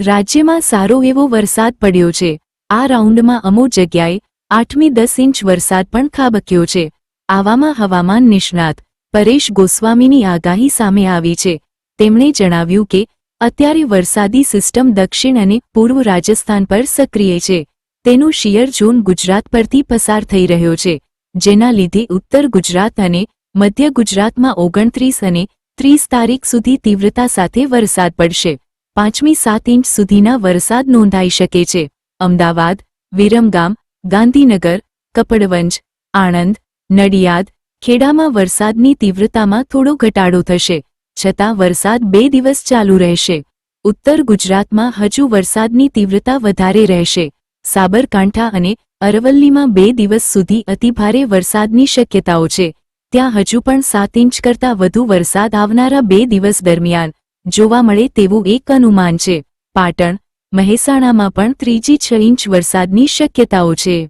રાજ્યમાં સારો એવો વરસાદ પડ્યો છે. આ રાઉન્ડમાં અમુક જગ્યાએ આઠમી દસ ઇંચ વરસાદ પણ ખાબક્યો છે. આવામાં હવામાન નિષ્ણાત પરેશ ગોસ્વામીની આગાહી સામે આવી છે. તેમણે જણાવ્યું કે, અત્યારે વરસાદી સિસ્ટમ દક્ષિણ અને પૂર્વ રાજસ્થાન પર સક્રિય છે. તેનો શિયર ઝોન ગુજરાત પરથી પસાર થઈ રહ્યો છે, જેના લીધે ઉત્તર ગુજરાત અને મધ્ય ગુજરાતમાં ઓગણત્રીસ અને ત્રીસ તારીખ સુધી તીવ્રતા સાથે વરસાદ પડશે. પાંચમી સાત ઇંચ સુધીના વરસાદ નોંધાઈ શકે છે. અમદાવાદ, વિરમગામ, ગાંધીનગર, કપડવંજ, આણંદ, નડિયાદ ખેડામાં વરસાદની તીવ્રતામાં થોડો ઘટાડો થશે. છતાં વરસાદ બે દિવસ ચાલુ રહેશે. ઉત્તર ગુજરાતમાં હજુ વરસાદની તીવ્રતા વધારે રહેશે. સાબરકાંઠા અને અરવલ્લીમાં બે દિવસ સુધી અતિભારે વરસાદની શક્યતાઓ છે. ત્યાં હજુ પણ સાત ઇંચ કરતાં વધુ વરસાદ આવનારા બે દિવસ દરમિયાન જોવા મળે તેવું એક અનુમાન છે. પાટણ, મહેસાણામાં પણ ત્રીજી છ ઇંચ વરસાદની શક્યતાઓ છે.